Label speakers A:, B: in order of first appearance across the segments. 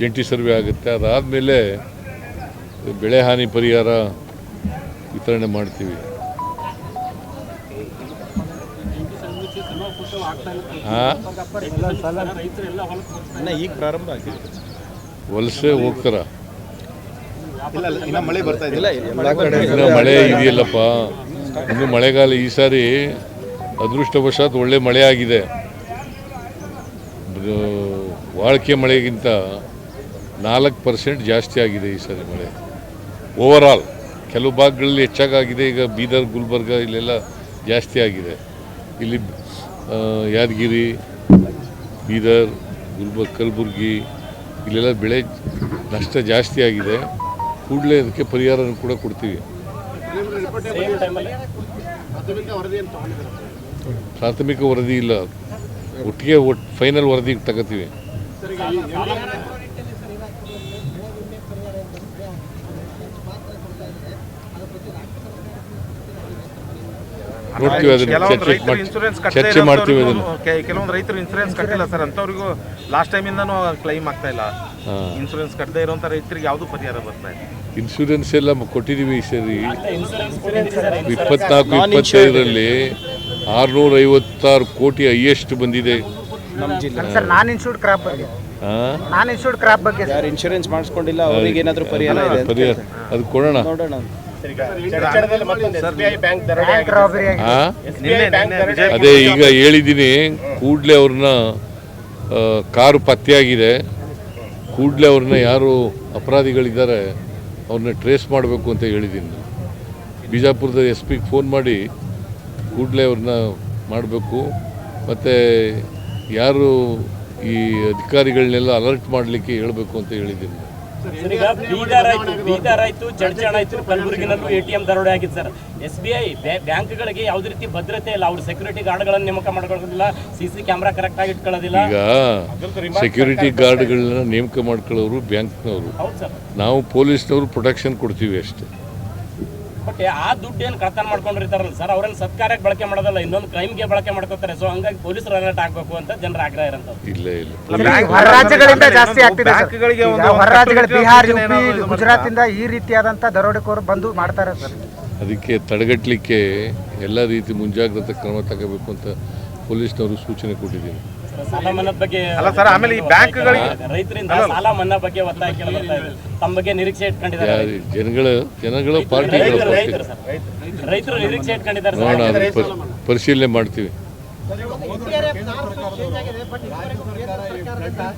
A: ಜಂಟಿ ಸರ್ವೆ ಆಗುತ್ತೆ. ಅದಾದಮೇಲೆ ಬೆಳೆ ಹಾನಿ ಪರಿಹಾರ ವಿತರಣೆ ಮಾಡ್ತೀವಿ. ಹಾಂ
B: ಈಗ ಪ್ರಾರಂಭ ಆಗಿದೆ.
A: ವಲಸೆ ಹೋಗ್ತಾರ.
C: ಇಲ್ಲ ಇಲ್ಲ, ಮಳೆ ಬರ್ತಾ
B: ಇಲ್ಲ ಎಲ್ಲ ಕಡೆ
A: ಇನ್ನು ಮಳೆ ಇದೆಯಲ್ಲಪ್ಪ. ಇನ್ನು ಮಳೆಗಾಲ ಈ ಸಾರಿ ಅದೃಷ್ಟವಶಾತ್ ಒಳ್ಳೆ ಮಳೆ ಆಗಿದೆ. ವಾಳಿಕೆ ಮಳೆಗಿಂತ ನಾಲ್ಕು ಪರ್ಸೆಂಟ್ ಜಾಸ್ತಿ ಆಗಿದೆ ಈ ಸಾರಿ ಮಳೆ. ಓವರಾಲ್ ಕೆಲವು ಭಾಗಗಳಲ್ಲಿ ಹೆಚ್ಚಾಗಿದೆ ಈಗ ಬೀದರ್, ಗುಲ್ಬರ್ಗ ಇಲ್ಲೆಲ್ಲ ಜಾಸ್ತಿ ಆಗಿದೆ. ಇಲ್ಲಿ ಯಾದಗಿರಿ, ಬೀದರ್ ಗುಲ್ಬರ್ಗ ಕಲಬುರ್ಗಿ ಇಲ್ಲೆಲ್ಲ ಬೆಳೆ ನಷ್ಟ ಜಾಸ್ತಿ ಆಗಿದೆ. ಕೂಡಲೇ ಅದಕ್ಕೆ ಪರಿಹಾರ ಕೂಡ ಕೊಡ್ತೀವಿ. ಪ್ರಾಥಮಿಕ ವರದಿ ಇಲ್ಲ. ಒಟ್ಟಿಗೆ ಒಟ್ಟು ಫೈನಲ್ ವರದಿ ತಗೋತೀವಿ. ಚರ್ಚೆ ಮಾಡ್ತೀವಿ.
D: ಕೆಲವೊಂದು ರೈತರು ಇನ್ಶೂರೆನ್ಸ್ ಕಟ್ಟಿಲ್ಲ ಸರ್. ಅಂತವ್ರಿಗೂ ಲಾಸ್ಟ್ ಟೈಮ್ ಟೈಮಿಂದನೂ ಕ್ಲೈಮ್ ಆಗ್ತಾ ಇಲ್ಲ.
A: ಇನ್ಸೂರೆನ್ಸ್
D: ಇನ್ಶೂರೆನ್ಸ್ ಕಟ್ಟದೇ ಇರುವಂತ ರೈತರಿಗೆ ಯಾವುದು ಪರಿಹಾರ ಬರ್ತಾ ಇದೆ
A: ಇನ್ಶೂರೆನ್ಸ್ ಎಲ್ಲ ಕೊಟ್ಟಿದೀವಿ ಈ ಸರಿ. ಇಪ್ಪತ್ನಾಲ್ಕು ಇಪ್ಪತ್ತೈದರಲ್ಲಿ ಆರ್ನೂರೈವತ್ತಾರು ಕೋಟಿ ಹೈಯೆಸ್ಟ್ ಬಂದಿದೆ.
B: ನಮ್ಮ ಜಿಲ್ಲೆ.
E: ಸರ್ ನಾನ್ ಇನ್ಶೂರ್ಡ್ ಕ್ರಾಪ್ ಬಗ್ಗೆ.
A: ಹಾಂ?
E: ನಾನ್ ಇನ್ಶೂರ್ಡ್ ಕ್ರಾಪ್ ಬಗ್ಗೆ ಸರ್.
B: ಯಾರು ಇನ್ಶೂರೆನ್ಸ್ ಮಾಡಿಸ್ಕೊಂಡಿಲ್ಲ ಅವ್ರಿಗೆ ಏನಾದರೂ ಪರಿಹಾರ ಇದೆ ಅಂತ
A: ಪರಿಹಾರ. ಅದು ಕೊಡೋಣ.
B: ನೋಡೋಣ.
E: ಬ್ಯಾಂಕ್ ರಾಬರಿ ಆಗಿ
A: ಹಾಂ? ಅದೇ ಈಗ ಹೇಳಿದ್ದೀನಿ ಕೂಡಲೇ ಅವ್ರನ್ನ ಆ, ಕಾರು ಪತ್ತೆಯಾಗಿದೆ ಕೂಡಲೇ ಅವ್ರನ್ನ ಯಾರು ಅಪರಾಧಿಗಳಿದ್ದಾರೆ ಅವ್ರನ್ನ ಟ್ರೇಸ್ ಮಾಡಬೇಕು ಅಂತ ಹೇಳಿದ್ದೀನಿ ನಾನು. ಬಿಜಾಪುರದ ಎಸ್ ಪಿಗೆ ಫೋನ್ ಮಾಡಿ ಕೂಡಲೇ ಅವ್ರನ್ನ ಮಾಡಬೇಕು. ಮತ್ತು ಯಾರು ಈ ಅಧಿಕಾರಿಗಳನ್ನೆಲ್ಲ ಅಲರ್ಟ್ ಮಾಡಲಿಕ್ಕೆ ಹೇಳಬೇಕು ಅಂತ ಹೇಳಿದ್ದೀನಿ.
F: ಕಲಬುರಗಿನಲ್ಲೂ ಎ ಟಿ ಎಂ ದರೋಡೆ ಆಗಿದೆ ಸರ್. ಎಸ್ ಬಿ ಐ ಬ್ಯಾಂಕ್ಗಳಿಗೆ ಯಾವುದೇ ರೀತಿ ಭದ್ರತೆ ಇಲ್ಲ. ಅವ್ರು ಸೆಕ್ಯೂರಿಟಿ ಗಾರ್ಡ್ಗಳನ್ನು ನೇಮಕ ಮಾಡ್ಕೊಳ್ಳೋದಿಲ್ಲ ಸಿ ಸಿ ಕ್ಯಾಮ್ರಾ ಕರೆಕ್ಟ್ ಆಗಿ ಇಟ್ಕೊಳ್ಳೋದಿಲ್ಲ.
A: ಈಗ ಸೆಕ್ಯೂರಿಟಿ ಗಾರ್ಡ್ಗಳನ್ನ ನೇಮಕ ಮಾಡ್ಕೊಳ್ಳೋರು ಬ್ಯಾಂಕ್ನವರು.
F: ಹೌದು ಸರ್.
A: ನಾವು ಪೊಲೀಸ್ನವರು ಪ್ರೊಟೆಕ್ಷನ್ ಕೊಡ್ತೀವಿ ಅಷ್ಟೇ.
F: ಬಟ್ ಆ ದುಡ್ಡು ಏನು ಕಳ್ತನ ಮಾಡ್ಕೊಂಡಿರ್ತಾರಲ್ಲ ಸರ್ ಅವ್ರನ್ನ ಸತ್ಕಾರ್ಯಕ್ಕೆ ಬಳಕೆ ಮಾಡೋದಲ್ಲ ಇನ್ನೊಂದು ಕ್ರೈಮ್ಗೆ ಬಳಕೆ ಮಾಡ್ಕೋತಾರೆ. ಸೊ ಹಂಗಾಗಿ ಪೊಲೀಸರು ಅಲರ್ಟ್ ಆಗಬೇಕು ಅಂತ ಜನರ ಆಗ್ರಹ ಇರೋಂಥದ್ದು
A: ಇಲ್ಲ ಇಲ್ಲ.
E: ಹೊರ ರಾಜ್ಯಗಳಿಂದ ಜಾಸ್ತಿ ಆಗ್ತಿದೆ ಸರ್.
D: ಬ್ಯಾಂಕ್ಗಳಿಗೆ ಒಂದು
E: ಈಗ ಹೊರ ರಾಜ್ಯಗಳು
D: ಕಟ್ಟುನಿಟ್ಟಿನ
E: ಬಿಹಾರ್
D: ಸೂಚನೆ
E: ಯುಪಿ
D: ಏನಾದ್ರು
E: ಗುಜರಾತ್ ಇಂದ ಈ ರೀತಿಯಾದಂತ ದರೋಡೆಕೋರು ಬಂದು ಮಾಡ್ತಾರೆ ಸರ್
A: ಅದಕ್ಕೆ ತಡೆಗಟ್ಟಲಿಕ್ಕೆ ಎಲ್ಲ ರೀತಿ ಮುಂಜಾಗ್ರತಾ ಕ್ರಮ ತಗೋಬೇಕು ಅಂತ ಪೊಲೀಸ್ನವರು ಸೂಚನೆ ಕೊಟ್ಟಿದ್ದೀನಿ
F: ಸಾಲ ಮನ್ನಾ ಬಗ್ಗೆ
D: ಅಲ್ಲ ಸರ್, ಆಮೇಲೆ ಈ ಬ್ಯಾಂಕ್ಗಳಿಗೆ-
F: ರೈತರಿಂದ ಸಾಲ ಮನ್ನಾ ಬಗ್ಗೆ ಒತ್ತಾಯ ಇದೆ. ತಮ್ಮ ಬಗ್ಗೆ ನಿರೀಕ್ಷೆ ಇಟ್ಕೊಂಡಿದ್ದಾರೆ.
A: ಜನಗಳು ಜನಗಳು ಪಾರ್ಟಿ
F: ರೈತರು ನಿರೀಕ್ಷೆ ಇಟ್ಕೊಂಡಿದ್ದಾರೆ
A: ನೋಡೋಣ ಪರಿಶೀಲನೆ ಮಾಡ್ತೀವಿ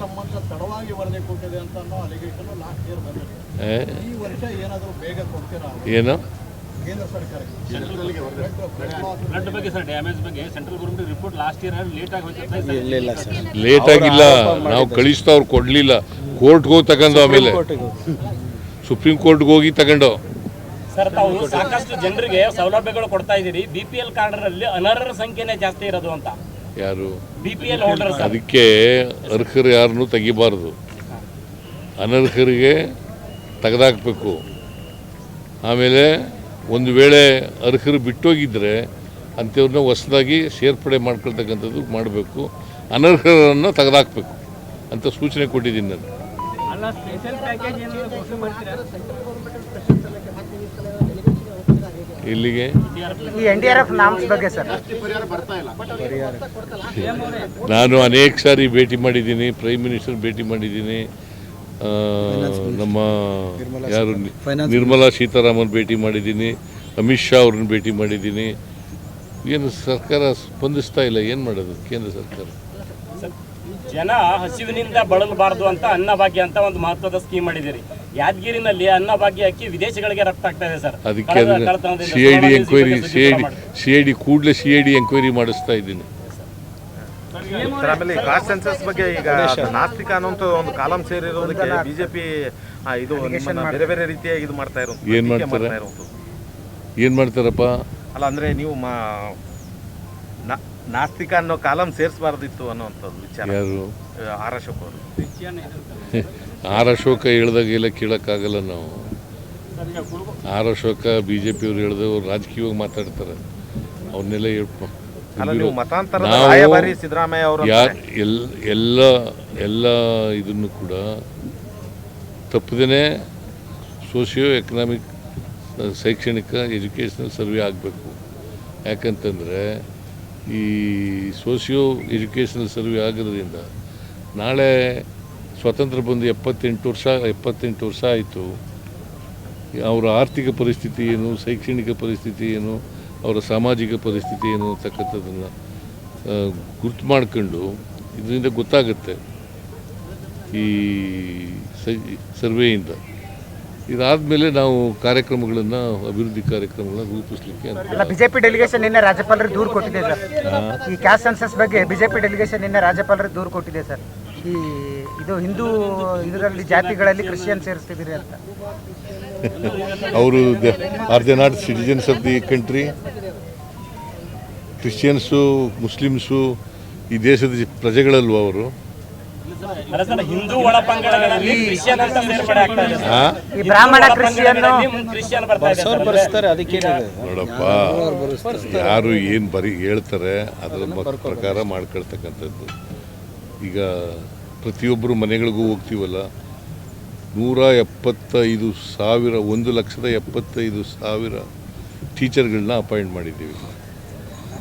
C: ಸಂಬಂಧ ತಡವಾಗಿ ವರದಿ ಕೊಟ್ಟಿದೆ ಅಂತ ಅನ್ನೋ ಅಲಿಗೇಷನ್ ಲಾಸ್ಟ್ ಇಯರ್ ಬಂದಿದೆ
A: ಏ?
C: ಈ ವರ್ಷ ಏನಾದರೂ ಬೇಗ ಕೊಡ್ತೀರಾ?
A: ಏನು?
C: ಕೇಂದ್ರ ಸರ್ಕಾರಕ್ಕೆ.
F: ಫ್ಲಡ್ ಬಗ್ಗೆ ಸರ್ ಡ್ಯಾಮೇಜ್ ಬಗ್ಗೆ central government report last year late ಆಗಿ
B: ಇಲ್ಲ ಇಲ್ಲ ಸರ್.
A: ಲೇಟ್ ಆಗಿಲ್ಲ. ನಾವು ಕಳಿಸ್ತಾ ಅವ್ರು ಕೊಡಲಿಲ್ಲ. ಕೋರ್ಟ್ಗೆ ಹೋಗಿ ತಗೊಂಡು ಆಮೇಲೆ. ಸುಪ್ರೀಂ ಕೋರ್ಟ್ಗೆ ಹೋಗಿ ತಗೊಂಡು.
F: ಸರ್ ತಾವು ಸಾಕಷ್ಟು ಜನರಿಗೆ ಸೌಲಭ್ಯಗಳು ಕೊಡ್ತಾ ಇದ್ದೀರಿ. ಬಿ ಪಿ ಎಲ್ ಕಾರ್ಡ್ರಲ್ಲಿ ಅನರ್ಹರ ಸಂಖ್ಯೆನೇ ಜಾಸ್ತಿ ಇರೋದು ಅಂತ.
A: ಯಾರು?
F: ಬಿಪಿಎಲ್ ಪಿ ಎಲ್ ಹೋಲ್ಡರ್
A: ಅದಕ್ಕೆ ಅರ್ಹರು ಯಾರನ್ನು ತೆಗಿಬಾರದು. ಅನರ್ಹರಿಗೆ ತೆಗೆದಾಕಬೇಕು. ಆಮೇಲೆ ಒಂದು ವೇಳೆ ಅರ್ಹರು ಬಿಟ್ಟೋಗಿದ್ದರೆ ಅಂಥವ್ರನ್ನ ಹೊಸದಾಗಿ ಸೇರ್ಪಡೆ ಮಾಡ್ಕೊಳ್ತಕ್ಕಂಥದ್ದು ಮಾಡಬೇಕು. ಅನರ್ಹರನ್ನು ತೆಗೆದಾಕಬೇಕು ಅಂತ ಸೂಚನೆ ಕೊಟ್ಟಿದ್ದೀನಿ ನಾನು. ಇಲ್ಲಿಗೆ ನಾನು ಅನೇಕ ಸಾರಿ ಭೇಟಿ ಮಾಡಿದ್ದೀನಿ ಪ್ರೈಮ್ ಮಿನಿಸ್ಟರ್ ಭೇಟಿ ಮಾಡಿದ್ದೀನಿ. ನಮ್ಮ ಯಾರು ನಿರ್ಮಲಾ ಸೀತಾರಾಮನ್ ಭೇಟಿ ಮಾಡಿದ್ದೀನಿ. ಅಮಿತ್ ಶಾ ಅವ್ರನ್ನ ಭೇಟಿ ಮಾಡಿದ್ದೀನಿ. ಏನು ಸರ್ಕಾರ ಸ್ಪಂದಿಸ್ತಾ ಇಲ್ಲ ಏನು ಮಾಡೋದು ಕೇಂದ್ರ ಸರ್ಕಾರ?
F: ಸರ್, ಜನ ಹಸಿವಿನಿಂದ ಬಳಲಬಾರದು ಅಂತ ಅನ್ನಭಾಗ್ಯ ಅಂತ ಒಂದು ಮಹತ್ವದ ಸ್ಕೀಮ್ ಮಾಡಿದಿರಿ ಯಾದಗಿರಿನಲ್ಲಿ ಅನ್ನಭಾಗ್ಯ ಅಕ್ಕಿ ವಿದೇಶಗಳಿಗೆ ರಫ್ತು ಆಗ್ತಾ ಇದೆ ಸರ್.
A: ಅದಕ್ಕೆ D enquiry I D C I D ಕೂಡಲೇ ಸಿ ಐ ಡಿ ಎಂಕ್ವೈರಿ ಮಾಡಿಸ್ತಾ ಇದ್ದೀನಿ.
D: ಸರ್ ಆಮೇಲೆ ಕಾಸ್ಟ್ ಸೆನ್ಸಸ್ ಬಗ್ಗೆ ಈಗ ನಾಸ್ತಿಕ ಅನ್ನೋಂಥ ಒಂದು ಕಾಲಂ ಸೇರಿರೋದಕ್ಕೆ ಬಿಜೆಪಿ ಇದು ನಿಮ್ಮನ್ನ ಬೇರೆ ಬೇರೆ ರೀತಿಯಾಗಿ ಇದು ಮಾಡ್ತಾ ಇರೋದು
A: ಏನು ಮಾಡ್ತಾರೆ? ಏನು ಮಾಡ್ತಾರಪ್ಪ?
D: ಅಲ್ಲ ಅಂದ್ರೆ ನೀವು ಮಾ ನಾ- ನಾಸ್ತಿಕ ಅನ್ನೋ ಕಾಲಂ ಸೇರಿಸಬಾರ್ದಿತ್ತು ಅನ್ನೋವಂಥದ್ದು ವಿಚಾರ.
A: ಯಾರು?
D: ಆರ್ ಅಶೋಕ್ ಅವರು.
A: ಆರ್ ಅಶೋಕ ಹೇಳ್ದಾಗೆಲ್ಲ ಕೇಳೋಕ್ಕಾಗಲ್ಲ ನಾವು. ಆರ್ ಅಶೋಕ ಬಿ ಜೆ ಪಿಯವ್ರು ಹೇಳಿದವರು ರಾಜಕೀಯವಾಗಿ ಮಾತಾಡ್ತಾರೆ. ಅವ್ರನ್ನೆಲ್ಲ ಹೇಳ್ಪ ಎಲ್ಲ ಎಲ್ಲ ಇದನ್ನು ಕೂಡ ತಪ್ಪದೇ ಸೋಷಿಯೋ ಎಕನಾಮಿಕ್ ಶೈಕ್ಷಣಿಕ ಎಜುಕೇಷನಲ್ ಸರ್ವೆ ಆಗಬೇಕು. ಯಾಕಂತಂದರೆ ಈ ಸೋಷಿಯೋ ಎಜುಕೇಷನಲ್ ಸರ್ವೆ ಆಗೋದ್ರಿಂದ ನಾಳೆ ಸ್ವಾತಂತ್ರ್ಯ ಬಂದು ಎಪ್ಪತ್ತೆಂಟು ವರ್ಷ ಎಪ್ಪತ್ತೆಂಟು ವರ್ಷ ಆಯಿತು. ಅವರ ಆರ್ಥಿಕ ಪರಿಸ್ಥಿತಿ ಏನು ಶೈಕ್ಷಣಿಕ ಪರಿಸ್ಥಿತಿ ಏನು ಅವರ ಸಾಮಾಜಿಕ ಪರಿಸ್ಥಿತಿ ಏನು ಅಂತಕ್ಕಂಥದ್ದನ್ನು ಗುರ್ತು ಮಾಡ್ಕೊಂಡು ಇದರಿಂದ ಗೊತ್ತಾಗುತ್ತೆ ಈ ಸರ್ವೇಯಿಂದ ಸರ್ವೆಯಿಂದ. ಇದಾದಮೇಲೆ ನಾವು ಕಾರ್ಯಕ್ರಮಗಳನ್ನು ಅಭಿವೃದ್ಧಿ ಕಾರ್ಯಕ್ರಮಗಳನ್ನು ರೂಪಿಸಲಿಕ್ಕೆ
E: ಬಿಜೆಪಿ ಡೆಲಿಗೇಷನ್ ನಿನ್ನೆ ರಾಜ್ಯಪಾಲರಿಗೆ ದೂರು ಕೊಟ್ಟಿದೆ ಸರ್. ಈ ಕ್ಯಾಸ್ಟ್ ಸೆನ್ಸಸ್ ಬಗ್ಗೆ ಬಿಜೆಪಿ ಡೆಲಿಗೇಷನ್ ನಿನ್ನೆ ರಾಜ್ಯಪಾಲರಿಗೆ ದೂರು ಕೊಟ್ಟಿದೆ ಸರ್. ಈ ಇದು ಹಿಂದೂ ಇದರಲ್ಲಿ ಜಾತಿಗಳಲ್ಲಿ ಕ್ರಿಶ್ಚಿಯನ್ ಸೇರಿಸ್ತಿದ್ದೀರಿ ಅಂತ.
A: ಅವರು are they not citizens of the country Christians Muslims ಈ ದೇಶದ ಜ- ಪ್ರಜೆಗಳಲ್ವ ಅವರು?
F: ಹಿಂದೂ.
A: ನೋಡಪ್ಪ ಯಾರು ಏನು ಬರೀ ಹೇಳ್ತಾರೆ ಅದರ ಪ್ರಕಾರ ಮಾಡ್ಕೊಳ್ತಕ್ಕಂಥದ್ದು. ಈಗ ಪ್ರತಿಯೊಬ್ಬರು ಮನೆಗಳಿಗೂ ಹೋಗ್ತೀವಲ್ಲ ನೂರ ಎಪ್ಪತ್ತೈದು ಸಾವಿರ ಒಂದು ಲಕ್ಷದ ಎಪ್ಪತ್ತೈದು ಸಾವಿರ ಟೀಚರ್ಗಳನ್ನ ಅಪಾಯಿಂಟ್ ಮಾಡಿದ್ದೀವಿ.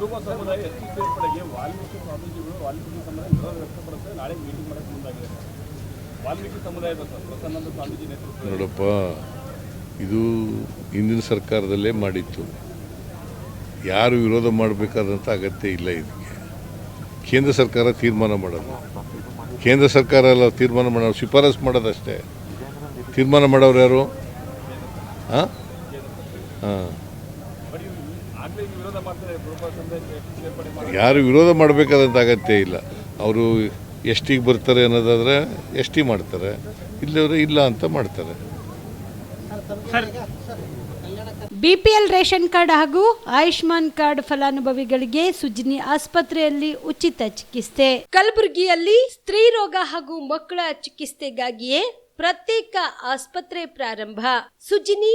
C: ಕುರುಬ ಸಮುದಾಯ ಎಸ್ ಸೇರ್ಪಡೆಗೆ ವಾಲ್ಮೀಕಿ ಸ್ವಾಮೀಜಿಗಳು, ವಾಲ್ಮೀಕಿ ಸಮುದಾಯ ವಿರೋಧ ವ್ಯಕ್ತಪಡಿಸಿದ್ರೆ ನಾಳೆ ಮೀಟಿಂಗ್ ಮಾಡಕ್ಕೆ ಮುಂದಾಗಿದೆ. ವಾಲ್ಮೀಕಿ ಸಮುದಾಯದ ಸರ್ ಪ್ರಸನ್ನಾನಂದ ಸ್ವಾಮೀಜಿ ನೇತೃತ್ವ
A: ನೋಡಪ್ಪ, ಇದು ಹಿಂದಿನ ಸರ್ಕಾರದಲ್ಲೇ ಮಾಡಿತ್ತು. ಯಾರು ವಿರೋಧ ಮಾಡಬೇಕಾದಂಥ ಅಗತ್ಯ ಇಲ್ಲ ಇದಕ್ಕೆ. ಕೇಂದ್ರ ಸರ್ಕಾರ ತೀರ್ಮಾನ ಮಾಡೋದು. ಕೇಂದ್ರ ಸರ್ಕಾರ ಎಲ್ಲ ತೀರ್ಮಾನ ಮಾಡೋದು. ಶಿಫಾರಸ್ ಮಾಡೋದಷ್ಟೇ. ತೀರ್ಮಾನ ಮಾಡೋರು ಯಾರು? ಹಾಂ ಹಾಂ
C: ಆಗ್ಲೇ ಈಗ ವಿರೋಧ ಮಾಡ್ತಾರೆ ಕುರುಬ ಸಮುದಾಯ ಎಸ್ ಸೇರ್ಪಡೆ ಮಾಡಿ
A: ಯಾರು ವಿರೋಧ ಮಾಡಬೇಕಾದಂಥ ಅಗತ್ಯ ಇಲ್ಲ. ಅವರು ಎಷ್ಟಿಗೆ ಬರ್ತಾರೆ ಅನ್ನೋದಾದರೆ ಎಸ್ ಟಿ ಮಾಡ್ತಾರೆ ಇಲ್ಲವರು ಇಲ್ಲ ಅಂತ ಮಾಡ್ತಾರೆ.
G: ಬಿಪಿಎಲ್ ರೇಷನ್ ಕಾರ್ಡ್ ಹಾಗೂ ಆಯುಷ್ಮಾನ್ ಕಾರ್ಡ್ ಫಲಾನುಭವಿಗಳಿಗೆ ಸುಜಿನಿ ಆಸ್ಪತ್ರೆಯಲ್ಲಿ ಉಚಿತ ಚಿಕಿತ್ಸೆ. ಕಲಬುರಗಿಯಲ್ಲಿ ಸ್ತ್ರೀ ರೋಗ ಹಾಗೂ ಮಕ್ಕಳ ಚಿಕಿತ್ಸೆಗಾಗಿಯೇ ಪ್ರತ್ಯೇಕ ಆಸ್ಪತ್ರೆ ಪ್ರಾರಂಭ. ಸುಜಿನಿ